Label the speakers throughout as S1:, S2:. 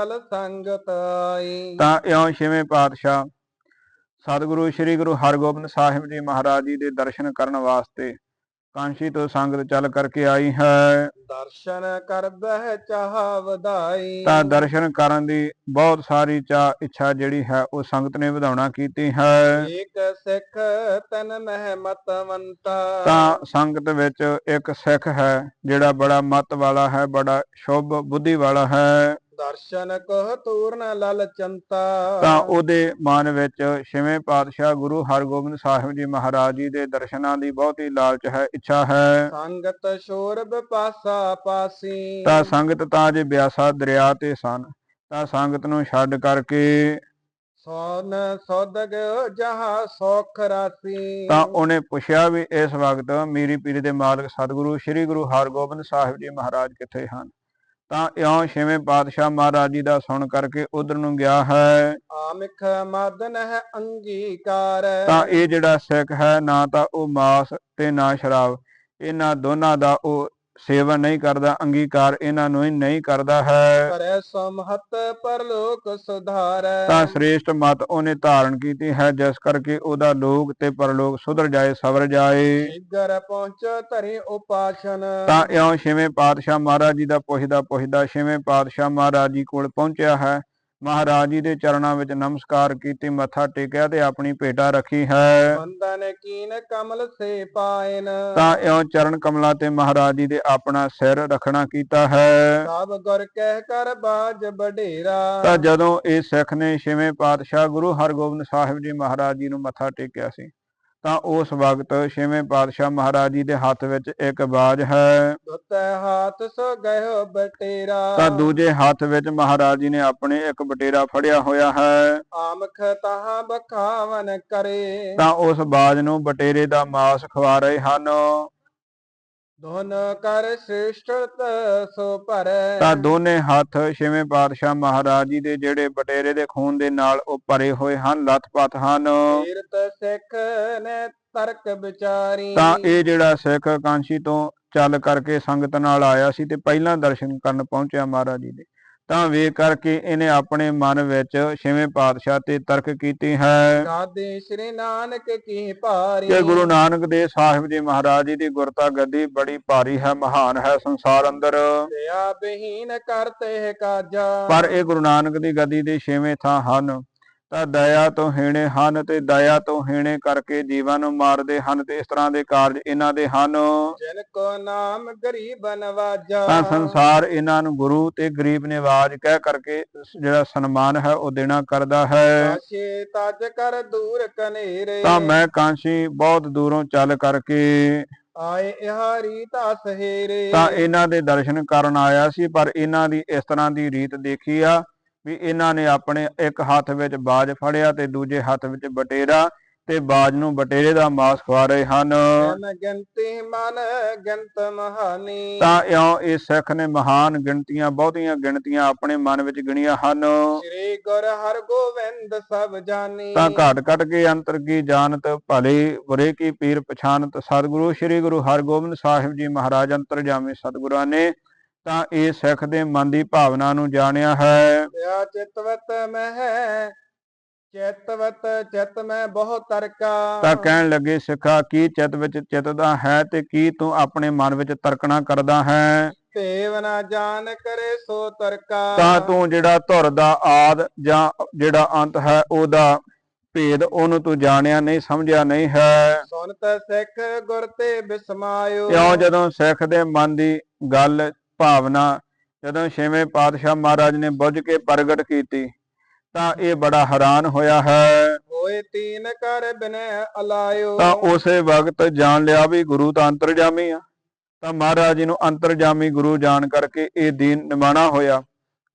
S1: ਕਲ ਸੰਗਤ ਆਈ
S2: ਤਾਂ ਇਉਂ ਛੇਵੇਂ ਪਾਤਸ਼ਾਹ ਸਤਿਗੁਰੂ ਸ੍ਰੀ ਗੁਰੂ ਹਰਗੋਬਿੰਦ ਸਾਹਿਬ ਜੀ ਮਹਾਰਾਜ ਜੀ ਦੇ ਦਰਸ਼ਨ ਕਰਨ ਵਾਸਤੇ ਕਾਂਸ਼ੀ ਤੋਂ ਸੰਗਤ ਚੱਲ ਕਰਕੇ ਆਈ ਹੈ।
S1: ਦਰਸ਼ਨ ਕਰਬਹਿ ਚਾਹ ਵਧਾਈ।
S2: ਤਾਂ ਦਰਸ਼ਨ ਕਰਨ ਦੀ ਬਹੁਤ ਸਾਰੀ ਚਾਹ ਇੱਛਾ ਜਿਹੜੀ ਹੈ ਉਹ ਸੰਗਤ ਨੇ ਵਧਾਉਣਾ ਕੀਤੀ ਹੈ।
S1: ਏਕ ਸਿੱਖ ਤਨ ਮਹਿ ਮਤਵੰਤਾ
S2: ਤਾਂ ਸੰਗਤ ਵਿੱਚ ਇੱਕ ਸਿੱਖ ਹੈ ਜਿਹੜਾ ਬੜਾ ਮਤ ਵਾਲਾ ਹੈ ਬੜਾ ਸ਼ੁਭ ਬੁੱਧੀ ਵਾਲਾ ਹੈ।
S1: ਦਰਸ਼ਨ ਕੋ ਤੂਰਨ ਲਲ ਚੰਤਾ।
S2: ਤਾਂ ਉਹਦੇ ਮਨ ਵਿੱਚ ਛੇਵੇਂ ਪਾਤਸ਼ਾਹ ਗੁਰੂ ਹਰਗੋਬਿੰਦ ਸਾਹਿਬ ਜੀ ਮਹਾਰਾਜ ਜੀ ਦੇ ਦਰਸ਼ਨਾਂ ਦੀ ਬਹੁਤੀ ਲਾਲਚ ਹੈ ਇੱਛਾ ਹੈ।
S1: ਸੰਗਤ ਸ਼ੋਰਬ ਪਾਸਾ ਪਾਸੀ।
S2: ਤਾਂ ਸੰਗਤ ਤਾਂ ਜੇ ਬਿਆਸਾ ਦਰਿਆ ਤੇ ਸਨ ਤਾਂ ਸੰਗਤ ਨੂੰ ਛੱਡ ਕਰਕੇ
S1: ਸੋਨ ਸੋਦਗ ਜਹਾਂ ਸੋਖ ਰਾਸੀ।
S2: ਤਾਂ ਉਹਨੇ ਪੁੱਛਿਆ ਵੀ ਇਸ ਵਕਤ ਮੀਰੀ ਪੀਰੀ ਦੇ ਮਾਲਕ ਸਤਿਗੁਰੂ ਸ੍ਰੀ ਗੁਰੂ ਹਰਗੋਬਿੰਦ ਸਾਹਿਬ ਜੀ ਮਹਾਰਾਜ ਕਿੱਥੇ ਹਨ? ਤਾਂ ਇਉਂ ਛੇਵੇਂ ਪਾਤਸ਼ਾਹ ਮਹਾਰਾਜ ਜੀ ਦਾ ਸੁਣ ਕਰਕੇ ਉਧਰ ਨੂੰ ਗਿਆ ਹੈ।
S1: ਆਮਿਖ ਮਦਨ ਹੈ ਅੰਗੀਕਾਰ।
S2: ਤਾਂ ਇਹ ਜਿਹੜਾ ਸਿੱਖ ਹੈ ਨਾ ਤਾਂ ਉਹ ਮਾਸ ਤੇ ਨਾ ਸ਼ਰਾਬ ਇਹਨਾਂ ਦੋਨਾਂ ਦਾ ਉਹ ਸੇਵਨ ਨਹੀਂ ਕਰਦਾ ਅੰਗੀਕਾਰ ਇਹਨਾਂ ਨੂੰ ਹੀ ਨਹੀਂ ਕਰਦਾ ਹੈ।
S1: ਕਰੈ ਸਮਹਤ ਪਰਲੋਕ ਸੁਧਾਰੈ।
S2: ਤਾਂ ਸ੍ਰੇਸ਼ਟ ਮਤ ਉਹਨੇ ਧਾਰਨ ਕੀਤੀ ਹੈ ਜਿਸ ਕਰਕੇ ਉਹਦਾ ਲੋਕ ਤੇ ਪਰਲੋਕ ਸੁਧਰ ਜਾਏ ਸਵਰ ਜਾਏ।
S1: ਸ਼ੀਗਰ ਪਹੁੰਚ ਧਰੀ ਉਪਾਸ਼ਨ।
S2: ਤਾਂ ਇਉਂ ਛੇਵੇਂ ਪਾਤਸ਼ਾਹ ਮਹਾਰਾਜ ਜੀ ਦਾ ਪੁੱਛਦਾ ਪੁੱਛਦਾ ਛੇਵੇਂ ਪਾਤਸ਼ਾਹ ਮਹਾਰਾਜ ਜੀ ਕੋਲ ਪਹੁੰਚਿਆ ਹੈ। ਮਹਾਰਾਜ ਜੀ ਦੇ ਚਰਨਾਂ ਵਿੱਚ ਨਮਸਕਾਰ ਕੀਤੀ ਮੱਥਾ ਟੇਕਿਆ ਤੇ ਆਪਣੀ ਭੇਟਾ ਰੱਖੀ ਹੈ।
S1: ਬੰਦਨ ਕੀਨ ਕਮਲ ਸੇ ਪਾਇਨ।
S2: ਤਾਂ ਇਉਂ ਚਰਨ ਕਮਲਾਂ ਤੇ ਮਹਾਰਾਜ ਜੀ ਦੇ ਆਪਣਾ ਸਿਰ ਰੱਖਣਾ ਕੀਤਾ ਹੈ।
S1: ਸਭ ਗੁਰ ਕਹਿ ਕਰ ਬਾਜ ਬਡੇਰਾ
S2: ਤਾਂ ਜਦੋਂ ਇਹ ਸਿੱਖ ਨੇ ਛੇਵੇਂ ਪਾਤਸ਼ਾਹ ਗੁਰੂ ਹਰਗੋਬਿੰਦ ਸਾਹਿਬ ਜੀ ਮਹਾਰਾਜ ਜੀ ਨੂੰ ਮੱਥਾ ਟੇਕਿਆ ਸੀ ਤਾਂ ਉਸ ਵਕਤ ਛੇਵੇਂ ਪਾਤਸ਼ਾਹ ਮਹਾਰਾਜ ਜੀ ਦੇ ਹੱਥ ਵਿੱਚ ਇੱਕ ਬਾਜ ਹੈ।
S1: ਦੁਤੈ ਹਾਥ ਸੋ ਗਇਓ ਬਟੇਰਾ।
S2: ਤਾਂ ਦੂਜੇ ਹੱਥ ਵਿੱਚ ਮਹਾਰਾਜ ਜੀ ਨੇ ਆਪਣੇ ਇੱਕ ਬਟੇਰਾ ਫੜਿਆ ਹੋਇਆ ਹੈ।
S1: ਆਮਖ ਤਹਾਂ ਬਖਾਵਨ ਕਰੇ।
S2: ਤਾਂ ਉਸ ਬਾਜ ਨੂੰ ਬਟੇਰੇ ਦਾ ਮਾਸ ਖਵਾ ਰਹੇ ਹਨ।
S1: ਦੋਨ ਕਰ ਸ੍ਰੇਸ਼ਟ ਸੋ ਭਰੈ।
S2: ਤਾਂ ਦੋਨੇ ਹੱਥ ਛੇਵੇਂ ਪਾਤਸ਼ਾਹ ਮਹਾਰਾਜ ਜੀ ਦੇ ਜਿਹੜੇ ਬਟੇਰੇ ਦੇ ਖੂਨ ਦੇ ਨਾਲ ਉਹ ਭਰੇ ਹੋਏ ਹਨ ਲੱਥਪੱਥ ਹਨ।
S1: ਤੀਰਤ ਸਿੱਖ ਨੇ ਤਰਕ ਵਿਚਾਰੀ।
S2: ਤਾਂ ਇਹ ਜਿਹੜਾ ਸਿੱਖ ਕਾਂਸ਼ੀ ਤੋਂ ਚੱਲ ਕਰਕੇ ਸੰਗਤ ਨਾਲ ਆਇਆ ਸੀ ਤੇ ਪਹਿਲਾਂ ਦਰਸ਼ਨ ਕਰਨ ਪਹੁੰਚਿਆ ਮਹਾਰਾਜ ਜੀ ਦੇ। ਤਾਂ ਵੇਖ ਕਰਕੇ ਇਹਨੇ ਆਪਣੇ ਮਨ ਵਿੱਚ ਛੇਵੇਂ ਪਾਤਸ਼ਾਹ ਤੇ ਤਰਕ ਕੀਤੀ ਹੈ।
S1: ਗਾਦੇ ਸ਼੍ਰੀ ਨਾਨਕ ਕੀ ਭਾਰੀ।
S2: ਕਿ ਗੁਰੂ ਨਾਨਕ ਦੇਵ ਸਾਹਿਬ ਜੀ ਮਹਾਰਾਜ ਜੀ ਦੀ ਗੁਰਤਾ ਗੱਦੀ ਬੜੀ ਭਾਰੀ ਹੈ ਮਹਾਨ ਹੈ ਸੰਸਾਰ ਅੰਦਰ।
S1: ਦਇਆ ਬਹੀਨ ਕਰਤੇ ਕਾਜਾ।
S2: ਪਰ ਇਹ ਗੁਰੂ ਨਾਨਕ ਦੀ ਗੱਦੀ ਦੇ ਛੇਵੇਂ ਥਾਂ ਹਨ। ਤਾਂ ਦਇਆ ਤੋਂ ਹੀਣੇ ਹਨ ਤੇ ਦਇਆ ਤੋਂ ਹੀਣੇ ਕਰਕੇ ਜੀਵਾਂ ਨੂੰ ਮਾਰਦੇ ਹਨ ਤੇ ਇਸ ਤਰ੍ਹਾਂ ਦੇ ਕਾਰਜ ਇਹਨਾਂ ਦੇ ਹਨ।
S1: ਜਿਨ ਕੋ ਨਾਮ ਗਰੀਬ ਨਵਾਜਾ।
S2: ਤਾਂ ਸੰਸਾਰ ਇਹਨਾਂ ਨੂੰ ਗੁਰੂ ਤੇ ਗਰੀਬ ਨਿਵਾਜ ਕਹਿ ਕਰਕੇ ਜਿਹੜਾ ਸਨਮਾਨ ਹੈ ਉਹ ਦੇਣਾ ਕਰਦਾ ਹੈ।
S1: ਆਸ਼ੇ ਤਜ ਕਰ ਦੂਰ ਕਨੇਰੇ।
S2: ਤਾਂ ਮੈਂ ਕਾਂਸ਼ੀ ਬਹੁਤ ਦੂਰੋਂ ਚੱਲ ਕਰਕੇ
S1: ਆਏ ਇਹਾਰੀ ਤਾਸ ਹੇਰੇ।
S2: ਤਾਂ ਇਹਨਾਂ ਦੇ ਦਰਸ਼ਨ ਕਰਨ ਆਇਆ ਸੀ ਪਰ ਇਹਨਾਂ ਦੀ ਇਸ ਤਰ੍ਹਾਂ ਦੀ ਰੀਤ ਦੇਖੀ ਆ। ਵੀ ਇਹਨਾਂ ਨੇ ਆਪਣੇ ਇੱਕ ਹੱਥ ਵਿੱਚ ਬਾਜ ਫੜਿਆ ਤੇ ਦੂਜੇ ਹੱਥ ਵਿੱਚ ਬਟੇਰਾ ਤੇ ਬਾਜ ਨੂੰ ਬਟੇਰੇ ਦਾ ਮਾਸ ਖਵਾ ਰਹੇ ਹਨ।
S1: ਗਿਣਤੀ ਮਨ ਗਿਣਤ ਮਹਾਨੀ।
S2: ਤਾਂ ਇਉਂ ਇਹ ਸਿੱਖ ਨੇ ਮਹਾਨ ਗਿਣਤੀਆਂ ਬਹੁਤੀਆਂ ਗਿਣਤੀਆਂ ਆਪਣੇ ਮਨ ਵਿੱਚ ਗਿਣੀਆਂ ਹਨ।
S1: ਸ੍ਰੀ ਗੁਰ ਹਰ ਗੋਬਿੰਦ ਸਭ ਜਾਨੀ।
S2: ਤਾਂ ਘਟ ਘਟ ਕੇ ਅੰਤਰ ਕੀ ਜਾਣਤ ਭਲੇ ਬੁਰੇ ਕੀ ਪੀਰ ਪਛਾਨਤ ਸਤਿਗੁਰੂ ਸ੍ਰੀ ਗੁਰੂ ਹਰਗੋਬਿੰਦ ਸਾਹਿਬ ਜੀ ਮਹਾਰਾਜ ਅੰਤਰਜਾਮੀ ਸਤਿਗੁਰਾਂ ਨੇ ਤਾਂ ਇਹ ਸਿੱਖ ਦੇ ਮਨ ਦੀ ਭਾਵਨਾ ਨੂੰ ਜਾਣਿਆ ਹੈ।
S1: ਤਿਆ ਚਿਤਵਤ ਮਹਿ ਚਿਤਵਤ ਚਿਤ ਮੈਂ ਬਹੁ ਤਰਕਾ।
S2: ਤਾਂ ਕਹਿਣ ਲੱਗੇ ਸਿੱਖਾ ਕੀ ਚਿੱਤ ਵਿੱਚ ਚਿੱਤਦਾ ਹੈ ਤੇ ਕੀ ਤੂੰ ਆਪਣੇ ਮਨ ਵਿੱਚ ਤਰਕਣਾ ਕਰਦਾ ਹੈ?
S1: ਭੇਵ ਨਾ ਜਾਣ ਕਰੇ ਸੋ ਤਰਕਾ।
S2: ਤਾਂ ਤੂੰ ਜਿਹੜਾ ਧੁਰ ਦਾ ਆਦ ਜਾਂ ਜਿਹੜਾ ਅੰਤ ਹੈ ਉਹਦਾ ਭੇਦ ਉਹਨੂੰ ਤੂੰ ਜਾਣਿਆ ਨਹੀਂ ਸਮਝਿਆ ਨਹੀਂ ਹੈ।
S1: ਸੁਨਤ ਸਿੱਖ ਗੁਰ ਤੇ ਬਿਸਮਾਇਓ।
S2: ਕਿਉਂ? ਜਦੋਂ ਸਿੱਖ ਦੇ ਮਨ ਦੀ ਗੱਲ ਭਾਵਨਾ ਜਦੋਂ ਛੇਵੇਂ ਪਾਤਸ਼ਾਹ ਮਹਾਰਾਜ ਨੇ ਬੁੱਝ ਕੇ ਪ੍ਰਗਟ ਕੀਤੀ ਤਾਂ ਇਹ ਬੜਾ ਹੈਰਾਨ ਹੋਇਆ ਹੈ।
S1: ਹੋਏ ਤੀਨ ਕਰ ਬਿਨੈ ਅਲਾਇਓ।
S2: ਤਾਂ ਉਸੇ ਵਕਤ ਜਾਣ ਲਿਆ ਵੀ ਗੁਰੂ ਤਾਂ ਅੰਤਰਜਾਮੀ ਆ। ਤਾਂ ਮਹਾਰਾਜ ਜੀ ਨੂੰ ਅੰਤਰਜਾਮੀ ਗੁਰੂ ਜਾਣ ਕਰਕੇ ਇਹ ਦੀਨ ਨਿਮਾਣਾ ਹੋਇਆ।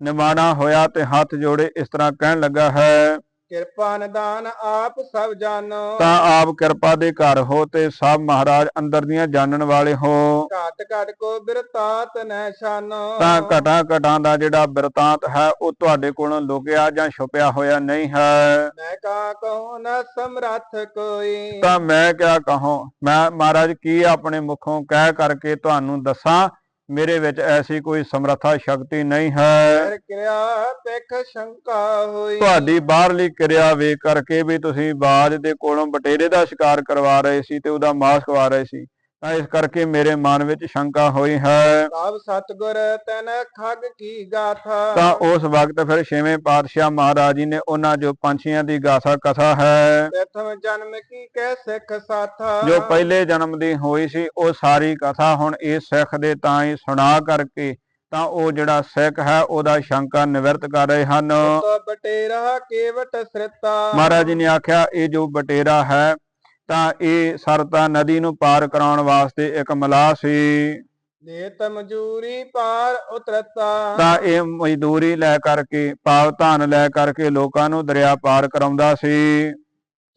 S2: ਨਿਮਾਣਾ ਹੋਇਆ ਤੇ ਹੱਥ ਜੋੜੇ ਇਸ ਤਰ੍ਹਾਂ ਕਹਿਣ ਲੱਗਾ ਹੈ
S1: ਕਿਰਪਾ ਨਿਦਾਨ ਆਪ ਸਭ ਜਾਣੋ
S2: ਤਾਂ ਆਪ ਕਿਰਪਾ ਦੇ ਘਰ ਹੋ ਤੇ ਸਭ ਮਹਾਰਾਜ ਅੰਦਰ ਦੀਆਂ ਜਾਣਨ ਵਾਲੇ ਹੋ।
S1: ਘਾਟ ਘਾਟ ਕੋ ਬਿਰਤਾਤ ਨੈ ਛਾਨੋ।
S2: ਤਾਂ ਘਟਾ ਘਟਾਂ ਦਾ ਜਿਹੜਾ ਬਿਰਤਾਂਤ ਹੈ ਉਹ ਤੁਹਾਡੇ ਕੋਲੋਂ ਲੁਕਿਆ ਜਾਂ ਛੁਪਿਆ ਹੋਇਆ ਨਹੀਂ ਹੈ।
S1: ਮੈਂ ਕਾ ਕਹੂੰ ਨ ਸਮਰੱਥ ਕੋਈ।
S2: ਤਾਂ ਮੈਂ ਕਿਆ ਕਹਾਂ ਮੈਂ ਮਹਾਰਾਜ ਕੀ ਆਪਣੇ ਮੁਖੋਂ ਕਹਿ ਕਰਕੇ ਤੁਹਾਨੂੰ ਦੱਸਾਂ ਮੇਰੇ ਵਿੱਚ ਐਸੀ ਕੋਈ ਸਮਰੱਥਾ ਸ਼ਕਤੀ ਨਹੀਂ ਹੈ।
S1: ਕਿਰਿਆ ਤਿਖ ਸ਼ੰਕਾ ਹੋਈ।
S2: ਤੁਹਾਡੀ ਬਾਹਰਲੀ ਕਿਰਿਆ ਵੇਖ ਕਰਕੇ ਵੀ ਤੁਸੀਂ ਬਾਜ ਦੇ ਕੋਲੋਂ ਬਟੇਰੇ ਦਾ ਸ਼ਿਕਾਰ ਕਰਵਾ ਰਹੇ ਸੀ ਤੇ ਉਹਦਾ ਮਾਸ ਖਵਾ ਰਹੇ ਸੀ। ਤਾਂ ਇਸ ਕਰਕੇ ਮੇਰੇ ਮਨ ਵਿੱਚ ਸ਼ੰਕਾ ਹੋਈ ਹੈ।
S1: ਸਭ ਸਤਗੁਰ ਤਨ ਖਗ ਕੀ ਗਾਥਾ।
S2: ਤਾਂ ਉਸ ਵਕਤ ਫਿਰ ਛੇਵੇਂ ਪਾਤਸ਼ਾਹ ਮਹਾਰਾਜ ਜੀ ਨੇ ਉਹਨਾਂ ਜੋ ਪੰਛੀਆਂ ਦੀ ਗਾਥਾ ਕਥਾ ਹੈ
S1: ਪ੍ਰਥਮ ਜਨਮ ਕੀ ਕਹਿ ਸਿੱਖ ਸਾਥਾ।
S2: ਜੋ ਪਹਿਲੇ ਜਨਮ ਦੀ ਹੋਈ ਸੀ ਉਹ ਸਾਰੀ ਕਥਾ ਹੁਣ ਇਸ ਸਿੱਖ ਦੇ ਤਾਂ ਹੀ ਸੁਣਾ ਕਰਕੇ ਤਾਂ ਉਹ ਜਿਹੜਾ ਸਿੱਖ ਹੈ ਉਹਦਾ ਸ਼ੰਕਾ ਨਿਵਰਤ ਕਰ ਰਹੇ ਹਨ।
S1: ਬਟੇਰਾ ਕੇਵਟ ਸ੍ਰਿਤਾ।
S2: ਮਹਾਰਾਜ ਜੀ ਨੇ ਆਖਿਆ ਇਹ ਜੋ ਬਟੇਰਾ ਹੈ ਤਾਂ ਇਹ ਸਰਤਾ ਨਦੀ ਨੂੰ ਪਾਰ ਕਰਾਉਣ ਵਾਸਤੇ ਇੱਕ ਮਲਾਹ ਸੀ।
S1: ਦੇਤ ਮਜੂਰੀ ਪਾਰ ਉਤਰਤਾ।
S2: ਤਾਂ ਇਹ ਮਜ਼ਦੂਰੀ ਲੈ ਕਰਕੇ ਪਾਵ ਧਨ ਲੈ ਕਰਕੇ ਲੋਕਾਂ ਨੂੰ ਦਰਿਆ ਪਾਰ ਕਰਾਉਂਦਾ ਸੀ।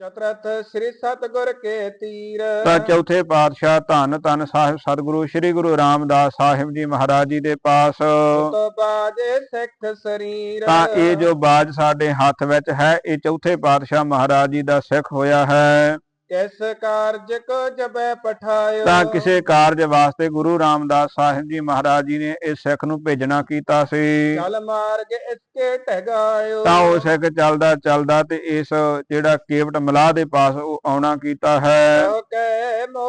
S1: ਚਤਰਥ ਸ੍ਰੀ ਸਤਗੁਰ ਕੇ ਤੀਰ।
S2: ਤਾਂ ਚੌਥੇ ਪਾਤਸ਼ਾਹ ਧੰਨ ਧੰਨ ਸਾਹਿਬ ਸਤਿਗੁਰੂ ਸ੍ਰੀ ਗੁਰੂ ਰਾਮਦਾਸ ਸਾਹਿਬ ਜੀ ਮਹਾਰਾਜ ਜੀ ਦੇ ਪਾਸ।
S1: ਤੋ ਬਾਜੇ ਸਿੱਖ ਸਰੀਰ।
S2: ਤਾਂ ਇਹ ਜੋ ਬਾਜ ਸਾਡੇ ਹੱਥ ਵਿੱਚ ਹੈ ਇਹ ਚੌਥੇ ਪਾਤਸ਼ਾਹ ਮਹਾਰਾਜ ਜੀ ਦਾ ਸਿੱਖ ਹੋਇਆ ਹੈ।
S1: ਕਿਸ ਕਾਰਜ ਕੋ ਜਬੈ ਪਠਾਇਓ?
S2: ਤਾਂ ਕਿਸੇ ਕਾਰਜ ਵਾਸਤੇ ਗੁਰੂ ਰਾਮਦਾਸ ਸਾਹਿਬ ਜੀ ਮਹਾਰਾਜ ਜੀ ਨੇ ਇਸ ਸਿੱਖ ਨੂੰ ਭੇਜਣਾ ਕੀਤਾ ਸੀ।
S1: ਚਲ ਮਾਰਗ ਇਸਕੇ ਟਹਿਗਾਇਓ।
S2: ਤਾਂ ਉਹ ਸਿੱਖ ਚੱਲਦਾ ਚੱਲਦਾ ਤੇ ਇਸ ਜਿਹੜਾ ਕੇਵਟ ਮਲਾਹ ਦੇ ਪਾਸ ਉਹ ਆਉਣਾ ਕੀਤਾ ਹੈ।
S1: ਮੋ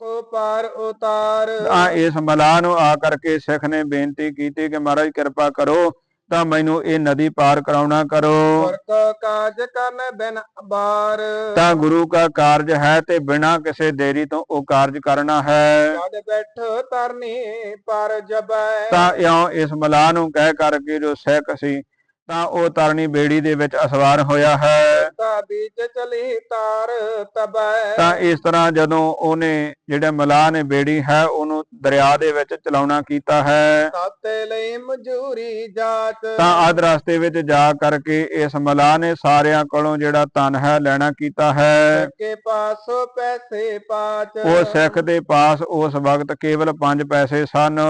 S1: ਕੋ ਪਾਰ ਉਤਾਰ।
S2: ਤਾਂ ਇਸ ਮਲਾਹ ਨੂੰ ਆ ਕਰਕੇ ਸਿੱਖ ਨੇ ਬੇਨਤੀ ਕੀਤੀ ਕਿ ਮਹਾਰਾਜ ਕਿਰਪਾ ਕਰੋ। ਤਾਂ ਮੈਨੂੰ ਇਹ ਨਦੀ ਪਾਰ ਕਰਾਉਣਾ ਕਰੋ।
S1: ਗੁਰ ਕੋ ਕਾਜ ਕਰਨ ਬਿਨ ਬਾਰ
S2: ਤਾਂ ਗੁਰੂ ਦਾ ਕਾਰਜ ਹੈ ਤੇ ਬਿਨਾਂ ਕਿਸੇ ਦੇਰੀ ਤੋਂ ਉਹ ਕਾਰਜ ਕਰਨਾ ਹੈ।
S1: ਜਦ ਬੈਠੋ ਤਰਨੀ ਪਰ ਜਬੈ
S2: ਤਾਂ ਇਉਂ ਇਸ ਮਲਾਹ ਨੂੰ ਕਹਿ ਕਰਕੇ ਜੋ ਸਿੱਖ ਸੀ ਤਾਂ ਉਹ ਤਰਨੀ ਬੇੜੀ ਦੇ ਵਿੱਚ ਅਸਵਾਰ ਹੋਇਆ ਹੈ।
S1: ਤਾ ਬੀਚ ਚਲੀ ਤਾਰ ਤਬੈ
S2: ਤਾਂ ਇਸ ਤਰ੍ਹਾਂ ਜਦੋਂ ਉਹਨੇ ਜਿਹੜੇ ਮਲਾਹ ਨੇ ਬੇੜੀ ਹੈ ਉਹਨੂੰ ਦਰਿਆ ਦੇ ਵਿੱਚ ਚਲਾਉਣਾ ਕੀਤਾ ਹੈ।
S1: ਸਾਤੇ ਲਈ ਮਜੂਰੀ ਜਾਚ
S2: ਤਾਂ ਅਧ ਰਸਤੇ ਵਿੱਚ ਜਾ ਕਰਕੇ ਇਸ ਮਲਾਹ ਨੇ ਸਾਰਿਆਂ ਕੋਲੋਂ ਜਿਹੜਾ ਧਨ ਹੈ ਲੈਣਾ ਕੀਤਾ ਹੈ।
S1: ਕੇ ਪਾਸੋਂ ਪੈਸੇ ਪਾਚ
S2: ਉਹ ਸਿੱਖ ਦੇ ਪਾਸ ਉਸ ਵਕਤ ਕੇਵਲ 5 ਪੈਸੇ ਸਨ।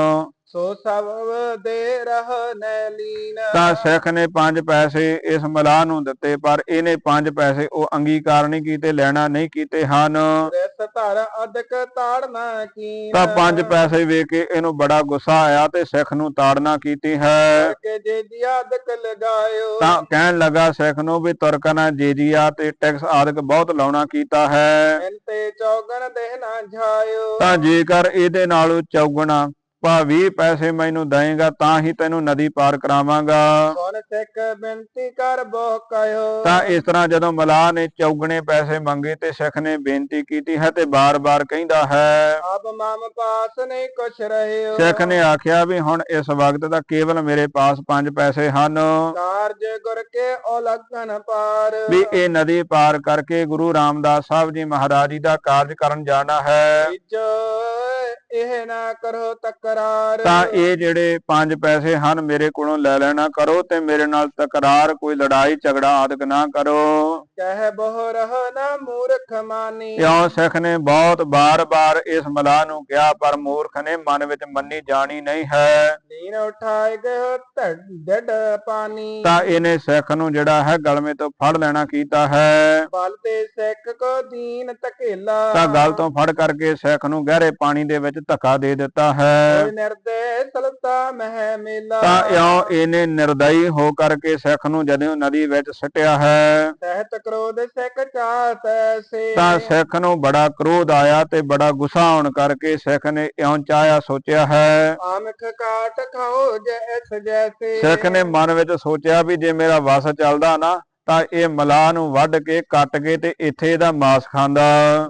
S1: ਸੋ ਸਭ ਦੇ ਰਹ ਨੈ ਲੀਨ
S2: ਤਾਂ ਸਿੱਖ ਨੇ 5 ਪੈਸੇ ਇਸ ਮਲਾਹ ਨੂੰ ਦਿੱਤੇ ਪਰ ਇਹਨੇ 5 ਪੈਸੇ ਉਹ ਅੰਗੀਕਾਰ ਨਹੀਂ ਕੀਤੇ ਲੈਣਾ ਨਹੀਂ ਕੀਤੇ ਹਨ।
S1: ਰਿਸ ਧਰ ਅਦਕ ਤਾੜਨਾ ਕੀਨ।
S2: ਤਾਂ 5 ਪੈਸੇ ਵੇਖ ਕੇ ਇਹਨੂੰ ਬੜਾ ਗੁੱਸਾ ਆਇਆ ਤੇ ਸਿੱਖ ਨੂੰ ਤਾੜਨਾ ਕੀਤੀ ਹੈ।
S1: ਕੇ ਜੇ ਜੀ ਅਦਕ ਲਗਾਇਓ।
S2: ਤਾਂ ਕਹਿਣ ਲੱਗਾ ਸਿੱਖ ਨੂੰ ਵੀ ਤੁਰਕਨਾ ਜੇਜੀਆ ਤੇ ਟੈਕਸ ਆਦਿਕ ਬਹੁਤ ਲਾਉਣਾ ਕੀਤਾ ਹੈ।
S1: ਇੰਤੇ ਚੌਗਣ ਦੇਹ ਨਾ ਝਾਇਓ
S2: ਤਾਂ ਜੇਕਰ ਇਹਦੇ ਨਾਲੋਂ ਚੌਗਣਾ ਪਾ 20 ਪੈਸੇ ਮੈਨੂੰ ਦੇਏਗਾ ਤਾਂ ਹੀ ਤੈਨੂੰ ਨਦੀ ਪਾਰ ਕਰਾਵਾਂਗਾ।
S1: ਸੁਨ ਸਿੱਖ ਬੇਨਤੀ ਕਰ ਬੋ ਕਹਿਓ
S2: ਤਾਂ ਇਸ ਤਰ੍ਹਾਂ ਜਦੋਂ ਮਲਾਹ ਨੇ ਚੌਗਣੇ ਪੈਸੇ ਮੰਗੇ ਤੇ ਸਿੱਖ ਨੇ ਬੇਨਤੀ ਕੀਤੀ ਹੈ ਤੇ ਬਾਰ-ਬਾਰ ਕਹਿੰਦਾ ਹੈ।
S1: ਆਪ ਮਮ ਪਾਸ ਨਹੀਂ ਕੁਛ ਰਹਿਓ।
S2: ਸਿੱਖ ਨੇ ਆਖਿਆ ਵੀ ਹੁਣ ਇਸ ਵਕਤ ਤਾਂ ਕੇਵਲ ਮੇਰੇ ਪਾਸ 5 ਪੈਸੇ ਹਨ।
S1: ਕਾਰਜ ਗੁਰ ਕੇ ਉਲਗਨ ਪਾਰ।
S2: ਵੀ ਇਹ ਨਦੀ ਪਾਰ ਕਰਕੇ ਗੁਰੂ ਰਾਮਦਾਸ ਸਾਹਿਬ ਜੀ ਮਹਾਰਾਜ ਜੀ ਦਾ ਕਾਰਜ ਕਰਨ ਜਾਣਾ ਹੈ।
S1: ਇਹ ਨਾ ਕਰੋ ਤਕਰਾਰ।
S2: ਤਾਂ ਇਹ ਜਿਹੜੇ 5 ਪੈਸੇ ਹਨ ਮੇਰੇ ਕੋਲੋਂ ਲੈ ਲੈਣਾ ਕਰੋ ਤੇ ਮੇਰੇ ਨਾਲ ਤਕਰਾਰ ਕੋਈ ਲੜਾਈ ਝਗੜਾ ਆਦਿਕ ਨਾ ਕਰੋ।
S1: ਕਹਿ ਬਹੁ ਰਹ ਨਾ ਮੂਰਖ ਮਾਨੀ।
S2: ਇਉਂ ਸਿੱਖ ਨੇ ਬਹੁਤ ਬਾਰ-ਬਾਰ ਇਸ ਮਲਾਹ ਨੂੰ ਕਿਹਾ ਪਰ ਮੂਰਖ ਨੇ ਮਨ ਵਿੱਚ ਮੰਨੀ ਜਾਣੀ ਨਹੀਂ ਹੈ।
S1: ਦੀਨ ਉਠਾਏ ਗਏ ਢੱਡ ਪਾਣੀ
S2: ਤਾਂ ਇਹਨੇ ਸਿੱਖ ਨੂੰ ਜਿਹੜਾ ਹੈ ਗਲਮੇ ਤੋਂ ਫੜ ਲੈਣਾ ਕੀਤਾ ਹੈ।
S1: ਬਲ ਤੇ ਸਿੱਖ ਕੋ ਦੀਨ ਧਕੇਲਾ।
S2: ਤਾਂ ਗਲ ਤੋਂ ਫੜ ਕਰਕੇ ਸਿੱਖ ਨੂੰ ਗਹਿਰੇ ਪਾਣੀ ਦੇ ਵਿੱਚ ਧੱਕਾ ਦੇ ਦਿੱਤਾ ਹੈ।
S1: ਨਿਰਦੇ ਸਲਤਾ ਮਹਿ ਮੇਲਾ।
S2: ਤਾਂ ਇਉਂ ਇਹਨੇ ਨਿਰਦਈ ਹੋ ਕਰਕੇ ਸਿੱਖ ਨੂੰ ਜਦੋਂ ਨਦੀ ਵਿੱਚ ਸੱਟਿਆ ਹੈ।
S1: ਸਹਿਤ ਕ੍ਰੋਧ ਸਿੱਖ ਚਾਤ ਐਸੇ
S2: ਤਾਂ ਸਿੱਖ ਨੂੰ ਬੜਾ ਕ੍ਰੋਧ ਆਇਆ ਤੇ ਬੜਾ ਗੁੱਸਾ ਆਉਣ ਕਰਕੇ ਸਿੱਖ ਨੇ ਇਉਂ ਚਾਹਿਆ ਸੋਚਿਆ ਹੈ।
S1: ਆਮਖ ਕਾਟ ਖਾਓ ਜੈਸ ਜੈਸੇ।
S2: ਸਿੱਖ ਨੇ ਮਨ ਵਿੱਚ ਸੋਚਿਆ ਵੀ ਜੇ ਮੇਰਾ ਵਸ ਚੱਲਦਾ ਨਾ ਤਾਂ ਇਹ ਮਲਾਹ ਨੂੰ ਵੱਢ ਕੇ ਕੱਟ ਕੇ ਤੇ ਇੱਥੇ ਇਹਦਾ ਮਾਸ ਖਾਂਦਾ।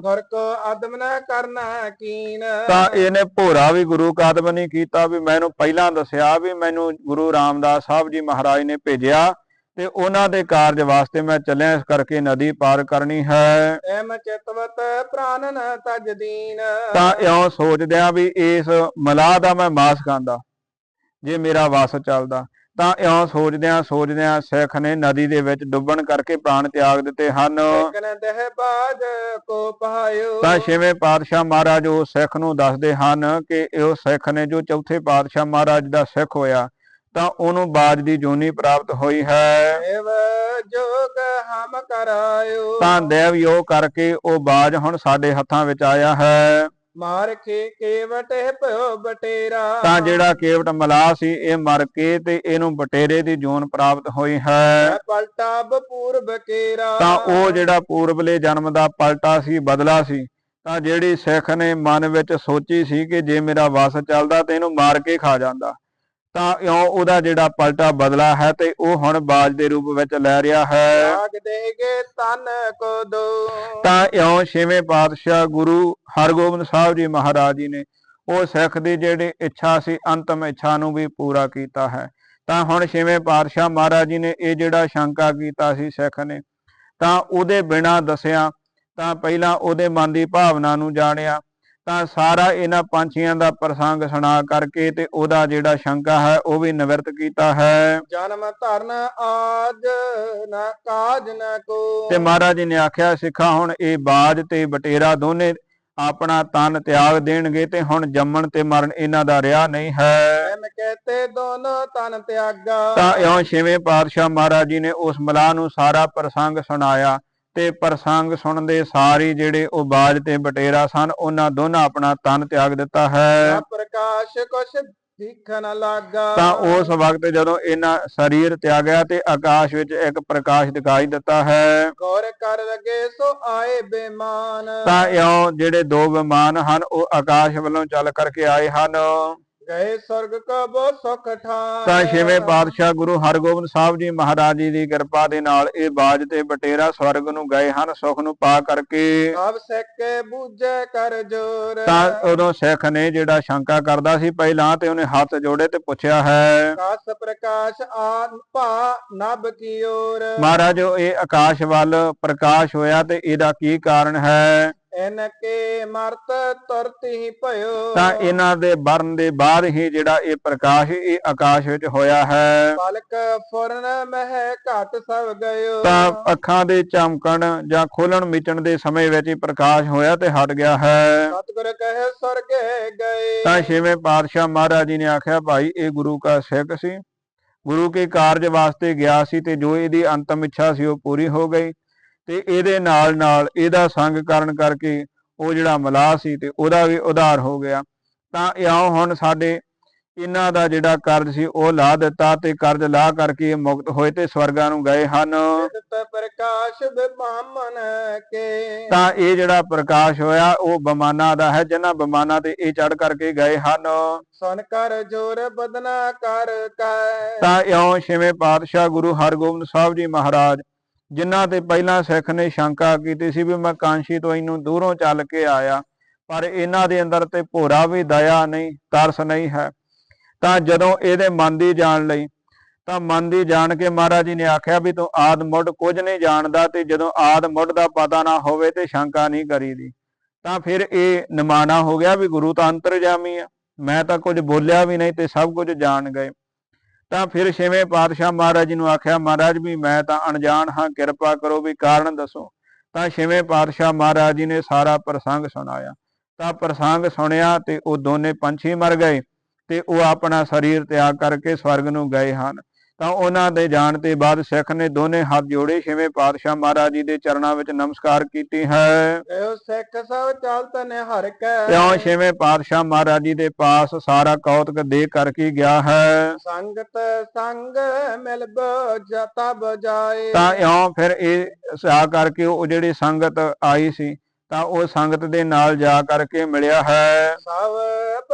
S1: ਗੁਰ ਕੋ ਆਦਮ ਨਾ ਕਰਨਾ ਕੀਨ।
S2: ਤਾਂ ਇਹਨੇ ਭੋਰਾ ਵੀ ਗੁਰੂ ਕਾਦਮ ਨਹੀਂ ਕੀਤਾ ਵੀ ਮੈਨੂੰ ਪਹਿਲਾਂ ਦੱਸਿਆ ਵੀ ਮੈਨੂੰ ਗੁਰੂ ਰਾਮਦਾਸ ਸਾਹਿਬ ਜੀ ਮਹਾਰਾਜ ਨੇ ਭੇਜਿਆ ਤੇ ਉਹਨਾਂ ਦੇ ਕਾਰਜ ਵਾਸਤੇ ਮੈਂ ਚੱਲਿਆ ਇਸ ਕਰਕੇ ਨਦੀ ਪਾਰ ਕਰਨੀ ਹੈ।
S1: ਐਮ ਚਿਤਵਤ ਪ੍ਰਾਨ ਨ ਤਜ ਦੀਨ।
S2: ਤਾਂ ਇਉਂ ਸੋਚਦਿਆਂ ਵੀ ਇਸ ਮਲਾਹ ਦਾ ਮੈਂ ਮਾਸ ਖਾਂਦਾ ਜੇ ਮੇਰਾ ਵਸ ਚੱਲਦਾ। ਤਾਂ ਇਉਂ ਸੋਚਦਿਆਂ ਸੋਚਦਿਆਂ ਸਿੱਖ ਨੇ ਨਦੀ ਦੇ ਵਿੱਚ ਡੁੱਬਣ ਕਰਕੇ ਪ੍ਰਾਣ ਤਿਆਗ ਦਿੱਤੇ ਹਨ। ਤਾਂ ਛੇਵੇਂ ਪਾਤਸ਼ਾਹ ਮਹਾਰਾਜ ਉਹ ਸਿੱਖ ਨੂੰ ਦੱਸਦੇ ਹਨ ਕਿ ਇਹ ਸਿੱਖ ਨੇ ਜੋ ਚੌਥੇ ਪਾਤਸ਼ਾਹ ਮਹਾਰਾਜ ਦਾ ਸਿੱਖ ਹੋਇਆ ਤਾਂ ਉਹਨੂੰ ਬਾਜ ਦੀ ਜੋਨੀ ਪ੍ਰਾਪਤ ਹੋਈ ਹੈ।
S1: ਦੇਵ ਜੋਗ ਹਮ ਕਰਾਇਓ।
S2: ਤਾਂ ਦੇਵ ਯੋਗ ਕਰਕੇ ਉਹ ਬਾਜ ਹੁਣ ਸਾਡੇ ਹੱਥਾਂ ਵਿੱਚ ਆਇਆ ਹੈ।
S1: ਮਾਰ ਕੇ ਕੇਵਟ ਭਇਓ ਬਟੇਰਾ।
S2: ਤਾਂ ਜਿਹੜਾ ਕੇਵਟ ਮਲਾਹ ਸੀ ਇਹ ਮਰ ਕੇ ਤੇ ਇਹਨੂੰ ਬਟੇਰੇ ਦੀ ਜੂਨ ਪ੍ਰਾਪਤ ਹੋਈ ਹੈ।
S1: ਪਲਟਾ ਬਪੂਰਬ ਕੇਰਾ।
S2: ਤਾਂ ਉਹ ਜਿਹੜਾ ਪੂਰਬਲੇ ਜਨਮ ਦਾ ਪਲਟਾ ਸੀ ਬਦਲਾ ਸੀ ਤਾਂ ਜਿਹੜੀ ਸਿੱਖ ਨੇ ਮਨ ਵਿੱਚ ਸੋਚੀ ਸੀ ਕਿ ਜੇ ਮੇਰਾ ਵਸ ਚੱਲਦਾ ਤੇ ਇਹਨੂੰ ਮਾਰ ਕੇ ਖਾ ਜਾਂਦਾ। ਤਾਂ ਇਉਂ ਉਹਦਾ ਜਿਹੜਾ ਪਲਟਾ ਬਦਲਾ ਹੈ ਤੇ ਉਹ ਹੁਣ ਬਾਜ ਦੇ ਰੂਪ ਵਿੱਚ ਲੈ ਰਿਹਾ ਹੈ।
S1: ਆਗ ਦੇਗੇ ਤਨ ਕੋ ਦੋ
S2: ਤਾਂ ਇਉਂ ਛੇਵੇਂ ਪਾਤਸ਼ਾਹ ਗੁਰੂ ਹਰਗੋਬਿੰਦ ਸਾਹਿਬ ਜੀ ਮਹਾਰਾਜ ਜੀ ਨੇ ਉਹ ਸਿੱਖ ਦੀ ਜਿਹੜੀ ਇੱਛਾ ਸੀ ਅੰਤਮ ਇੱਛਾ ਨੂੰ ਵੀ ਪੂਰਾ ਕੀਤਾ ਹੈ। ਤਾਂ ਹੁਣ ਛੇਵੇਂ ਪਾਤਸ਼ਾਹ ਮਹਾਰਾਜ ਜੀ ਨੇ ਇਹ ਜਿਹੜਾ ਸ਼ੰਕਾ ਕੀਤਾ ਸੀ ਸਿੱਖ ਨੇ ਤਾਂ ਉਹਦੇ ਬਿਨਾ ਦੱਸਿਆ ਤਾਂ ਪਹਿਲਾਂ ਉਹਦੇ ਮਨ ਦੀ ਭਾਵਨਾ ਨੂੰ ਜਾਣਿਆ ਤਾਂ ਸਾਰਾ ਇਹਨਾਂ ਪੰਛੀਆਂ ਦਾ ਪ੍ਰਸੰਗ ਸੁਣਾ ਕਰਕੇ ਤੇ ਉਹਦਾ ਜਿਹੜਾ ਸ਼ੰਕਾ ਹੈ ਉਹ ਵੀ ਨਿਵਰਤ ਕੀਤਾ ਹੈ।
S1: ਜਨਮ ਧਰਨ ਆਜ ਨਾ ਕਾਜ ਨਾ ਕੋ।
S2: ਤੇ ਮਹਾਰਾਜ ਜੀ ਨੇ ਆਖਿਆ ਸਿੱਖਾ ਹੁਣ ਇਹ ਬਾਜ ਤੇ ਬਟੇਰਾ ਦੋਨੇ ਆਪਣਾ ਤਨ ਤਿਆਗ ਦੇਣਗੇ ਤੇ ਹੁਣ ਜੰਮਣ ਤੇ ਮਰਨ ਇਹਨਾਂ ਦਾ ਰਿਹਾ ਨਹੀਂ ਹੈ।
S1: ਐਮ ਕਹਤੇ ਦੋਨੋਂ ਤਨ ਤਿਆਗਾ।
S2: ਤਾਂ ਇਉਂ ਛੇਵੇਂ ਪਾਤਸ਼ਾਹ ਮਹਾਰਾਜ ਜੀ ਨੇ ਉਸ ਮਲਾਹ ਨੂੰ ਸਾਰਾ ਪ੍ਰਸੰਗ ਸੁਣਾਇਆ। ਤੇ ਪ੍ਰਸੰਗ ਸੁਣਦੇ ਸਾਰੀ ਜਿਹੜੇ ਉਹ ਬਾਜ ਤੇ ਬਟੇਰਾ ਸਨ ਉਹਨਾਂ ਦੋਨਾਂ ਆਪਣਾ ਤਨ ਤਿਆਗ ਦਿੱਤਾ ਹੈ।
S1: ਪ੍ਰਕਾਸ਼ ਕੁਛ ਦਿਖਣ ਲੱਗਾ।
S2: ਤਾਂ ਉਸ ਵਕਤ ਜਦੋਂ ਇਹਨਾਂ ਸਰੀਰ ਤਿਆਗਿਆ ਤੇ ਆਕਾਸ਼ ਵਿੱਚ ਇੱਕ ਪ੍ਰਕਾਸ਼ ਦਿਖਾਈ ਦਿੱਤਾ ਹੈ।
S1: ਗੌਰ ਕਰ ਲਗੇ ਸੋ ਆਏ ਬੇਮਾਨ।
S2: ਤਾਂ ਇਉਂ ਜਿਹੜੇ ਦੋ ਵਿਮਾਨ ਹਨ ਉਹ ਆਕਾਸ਼ ਵੱਲੋਂ ਚੱਲ ਕਰਕੇ ਆਏ ਹਨ।
S1: ਗਏ ਸੁਰਗ ਕੋ ਬੋ ਸੁਖ ਠਾਨ
S2: ਤਾਂ ਛੇਵੇਂ ਪਾਤਸ਼ਾਹ ਗੁਰੂ ਹਰਗੋਬਿੰਦ ਸਾਹਿਬ ਜੀ ਮਹਾਰਾਜ ਜੀ ਦੀ ਕਿਰਪਾ ਦੇ ਨਾਲ ਇਹ ਬਾਜ ਤੇ ਬਟੇਰਾ ਸਵਰਗ ਨੂੰ ਗਏ ਹਨ ਸੁਖ ਨੂੰ ਪਾ ਕਰਕੇ।
S1: ਸਭ ਸਿੱਕੇ ਬੂਝੇ ਕਰ ਜੋਰ।
S2: ਤਾਂ ਉਦੋਂ ਸਿੱਖ ਨੇ ਜਿਹੜਾ ਸ਼ੰਕਾ ਕਰਦਾ ਸੀ ਪਹਿਲਾਂ ਤੇ ਉਹਨੇ ਹੱਥ ਜੋੜੇ ਤੇ ਪੁੱਛਿਆ ਹੈ
S1: ਕਾਸ ਪ੍ਰਕਾਸ਼ ਆ ਭਾ ਨਭ ਕੀ ਓਰ
S2: ਮਹਾਰਾਜ ਇਹ ਆਕਾਸ਼ ਵੱਲ ਪ੍ਰਕਾਸ਼ ਹੋਇਆ ਤੇ ਇਹਦਾ ਕੀ ਕਾਰਨ ਹੈ?
S1: ਇਨ ਕੇ ਮਰਤ ਤੁਰਤ ਹੀ ਭਇਓ।
S2: ਤਾਂ ਇਹਨਾਂ ਦੇ ਬਰਨ ਦੇ ਬਾਅਦ ਹੀ ਜਿਹੜਾ ਇਹ ਪ੍ਰਕਾਸ਼ ਇਹ ਆਕਾਸ਼ ਵਿੱਚ ਹੋਇਆ ਹੈ।
S1: ਪਲਕ ਫੁਰਨ ਮਹਿ ਘਟ ਸਭ ਗਇਓ।
S2: ਤਾਂ ਅੱਖਾਂ ਦੇ ਚਮਕਣ ਜਾਂ ਖੋਲਣ ਮਿਚਣ ਦੇ ਸਮੇਂ ਵਿੱਚ ਹੀ ਪ੍ਰਕਾਸ਼ ਹੋਇਆ ਤੇ ਹਟ ਗਿਆ ਹੈ।
S1: ਸਤਿਗੁਰ ਕਹੇ ਸਰਗੇ ਗਏ।
S2: ਤਾਂ ਛੇਵੇਂ ਪਾਤਸ਼ਾਹ ਮਹਾਰਾਜ ਜੀ ਨੇ ਆਖਿਆ ਭਾਈ ਇਹ ਗੁਰੂ ਕਾ ਸਿੱਖ ਸੀ। ਗੁਰੂ ਕੇ ਕਾਰਜ ਵਾਸਤੇ ਗਿਆ ਸੀ ਤੇ ਜੋ ਇਹਦੀ ਅੰਤਮ ਇੱਛਾ ਸੀ ਉਹ ਪੂਰੀ ਹੋ ਗਈ। ਤੇ ਇਹਦੇ ਨਾਲ ਨਾਲ ਇਹਦਾ ਸੰਗ ਕਰਨ ਕਰਕੇ ਉਹ ਜਿਹੜਾ ਮਲਾਹ ਸੀ ਤੇ ਉਹਦਾ ਵੀ ਉਧਾਰ ਹੋ ਗਿਆ। ਤਾਂ ਇਉਂ ਹੁਣ ਸਾਡੇ ਇਹਨਾਂ ਦਾ ਜਿਹੜਾ ਕਰਜ਼ ਸੀ ਉਹ ਲਾ ਦਿੱਤਾ ਤੇ ਕਰਜ਼ ਲਾ ਕਰਕੇ ਇਹ ਮੁਕਤ ਹੋਏ ਤੇ ਸਵਰਗਾਂ ਨੂੰ ਗਏ ਹਨ।
S1: ਸਿਤ ਪ੍ਰਕਾਸ਼ ਬਿਮਾਮਨ ਕੇ।
S2: ਤਾਂ ਇਹ ਜਿਹੜਾ ਪ੍ਰਕਾਸ਼ ਹੋਇਆ ਉਹ ਬਮਾਨਾ ਦਾ ਹੈ ਜਿਨ੍ਹਾਂ ਬਮਾਨਾ ਤੇ ਇਹ ਚੜ ਕਰਕੇ ਗਏ ਹਨ।
S1: ਸੁਨ ਕਰ ਜੋਰ ਬਦਨਾ ਕਰ ਕੈ।
S2: ਤਾਂ ਇਉਂ ਛੇਵੇਂ ਪਾਤਸ਼ਾਹ ਗੁਰੂ ਹਰਗੋਬਿੰਦ ਸਾਹਿਬ ਜੀ ਮਹਾਰਾਜ ਜਿਨ੍ਹਾਂ ਤੇ ਪਹਿਲਾਂ ਸਿੱਖ ਨੇ ਸ਼ੰਕਾ ਕੀਤੀ ਸੀ ਵੀ ਮੈਂ ਕਾਂਸ਼ੀ ਤੋਂ ਇਹਨੂੰ ਦੂਰੋਂ ਚੱਲ ਕੇ ਆਇਆ, ਪਰ ਇਹਨਾਂ ਦੇ ਅੰਦਰ ਤੇ ਭੋਰਾ ਵੀ ਦਇਆ ਨਹੀਂ, ਤਰਸ ਨਹੀਂ ਹੈ। ਤਾਂ ਜਦੋਂ ਇਹਦੇ ਮਨ ਦੀ ਜਾਣ ਲਈ, ਤਾਂ ਮਨ ਦੀ ਜਾਣ ਕੇ ਮਹਾਰਾਜ ਜੀ ਨੇ ਆਖਿਆ ਵੀ ਤੂੰ ਆਦ ਮੁੱਢ ਕੁਝ ਨਹੀਂ ਜਾਣਦਾ ਤੇ ਜਦੋਂ ਆਦ ਮੁੱਢ ਦਾ ਪਤਾ ਨਾ ਹੋਵੇ ਤੇ ਸ਼ੰਕਾ ਨਹੀਂ ਕਰੀਦੀ। ਤਾਂ ਫਿਰ ਇਹ ਨਿਮਾਣਾ ਹੋ ਗਿਆ ਵੀ ਗੁਰੂ ਤਾਂ ਅੰਤਰਜਾਮੀ ਆ। ਮੈਂ ਤਾਂ ਕੁਝ ਬੋਲਿਆ ਵੀ ਨਹੀਂ ਤੇ ਸਭ ਕੁਝ ਜਾਣ ਗਏ। ਤਾਂ ਫਿਰ ਛੇਵੇਂ ਪਾਤਸ਼ਾਹ ਮਹਾਰਾਜ ਜੀ ਨੂੰ ਆਖਿਆ, ਮਹਾਰਾਜ ਵੀ, ਮੈਂ ਤਾਂ ਅਣਜਾਣ ਹਾਂ, ਕਿਰਪਾ ਕਰੋ ਵੀ ਕਾਰਨ ਦੱਸੋ। ਤਾਂ ਛੇਵੇਂ ਪਾਤਸ਼ਾਹ ਮਹਾਰਾਜ ਜੀ ਨੇ ਸਾਰਾ ਪ੍ਰਸੰਗ ਸੁਣਾਇਆ। ਤਾਂ ਪ੍ਰਸੰਗ ਸੁਣਿਆ ਤੇ ਉਹ ਦੋਨੇ ਪੰਛੀ ਮਰ ਗਏ ਤੇ ਉਹ ਆਪਣਾ ਸਰੀਰ ਤਿਆਗ ਕਰਕੇ ਸਵਰਗ ਨੂੰ ਗਏ ਹਨ। ਤਾਂ ਉਹਨਾਂ ਦੇ ਜਾਣ ਤੇ ਬਾਅਦ ਸਿੱਖ ਨੇ ਦੋਨੇ ਹੱਥ ਜੋੜੇ ਛੇਵੇਂ ਪਾਤਸ਼ਾਹ ਮਹਾਰਾਜ ਜੀ ਦੇ ਚਰਨਾਂ ਵਿੱਚ ਨਮਸਕਾਰ ਕੀਤੀ ਹੈ।
S1: ਇਹੋ ਸਿੱਖ ਸਭ ਚਲਤ ਨੇ ਹਰ ਕੈ।
S2: ਇਉਂ ਛੇਵੇਂ ਪਾਤਸ਼ਾਹ ਮਹਾਰਾਜ ਜੀ ਦੇ ਪਾਸ ਸਾਰਾ ਕੌਤਕ ਦੇ ਕਰਕੇ ਗਿਆ ਹੈ।
S1: ਸੰਗਤ ਸੰਗ ਮਿਲ ਬਜਤਾ ਬਜਾਏ
S2: ਤਾਂ ਇਉਂ ਫਿਰ ਇਹ ਸਾ ਕਰਕੇ ਉਹ ਜਿਹੜੀ ਸੰਗਤ ਆਈ ਸੀ ਤਾਂ ਉਹ ਸੰਗਤ ਦੇ ਨਾਲ ਜਾ ਕਰਕੇ ਮਿਲਿਆ ਹੈ।
S1: ਸਭ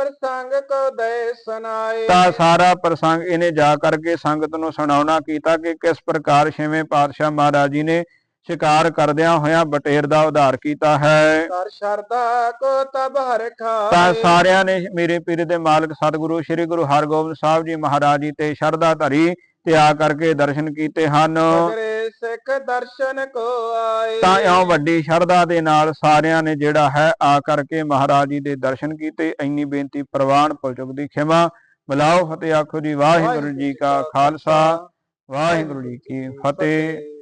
S1: ਪ੍ਰਸੰਗ ਕੋ ਦੇ ਸੁਨਾਏ
S2: ਤਾਂ ਸਾਰਾ ਪ੍ਰਸੰਗ ਇਹਨੇ ਜਾ ਕਰਕੇ ਸੰਗਤ ਨੂੰ ਸੁਣਾਉਣਾ ਕੀਤਾ ਕਿ ਕਿਸ ਪ੍ਰਕਾਰ ਛੇਵੇਂ ਪਾਤਸ਼ਾਹ ਮਹਾਰਾਜ ਜੀ ਨੇ ਸ਼ਿਕਾਰ ਕਰਦਿਆਂ ਹੋਇਆਂ ਬਟੇਰ ਦਾ ਉਧਾਰ ਕੀਤਾ ਹੈ।
S1: ਕਰ ਸ਼ਰਦਾ ਕੋ ਤਬ ਹਰ
S2: ਤਾਂ
S1: ਖਾਏ
S2: ਸਾਰਿਆਂ ਨੇ ਮੇਰੇ ਪੀਰ ਦੇ ਮਾਲਕ ਸਤਿਗੁਰੂ ਸ੍ਰੀ ਗੁਰੂ ਹਰਗੋਬਿੰਦ ਸਾਹਿਬ ਜੀ ਮਹਾਰਾਜ ਜੀ ਤੇ ਸ਼ਰਧਾ ਧਰੀ ਤੇ ਆ ਕਰਕੇ ਦਰਸ਼ਨ ਕੀਤੇ ਹਨ।
S1: ਸਗਰੇ ਸਿੱਖ ਦਰਸ਼ਨ ਕੋ ਆਏ।
S2: ਤਾਂ ਇਉਂ ਵੱਡੀ ਸ਼ਰਧਾ ਦੇ ਨਾਲ ਸਾਰਿਆਂ ਨੇ ਜਿਹੜਾ ਹੈ ਆ ਕਰਕੇ ਮਹਾਰਾਜ ਜੀ ਦੇ ਦਰਸ਼ਨ ਕੀਤੇ। ਇੰਨੀ ਬੇਨਤੀ ਪ੍ਰਵਾਨ ਪੁਲਚੁਕ ਦੀ ਖਿਮਾ। ਬੁਲਾਓ ਫਤਿਹ ਆਖੋ ਜੀ ਵਾਹਿਗੁਰੂ ਜੀ ਕਾ ਖਾਲਸਾ। ਵਾਹਿਗੁਰੂ ਜੀ ਕੀ ਫਤਿਹ।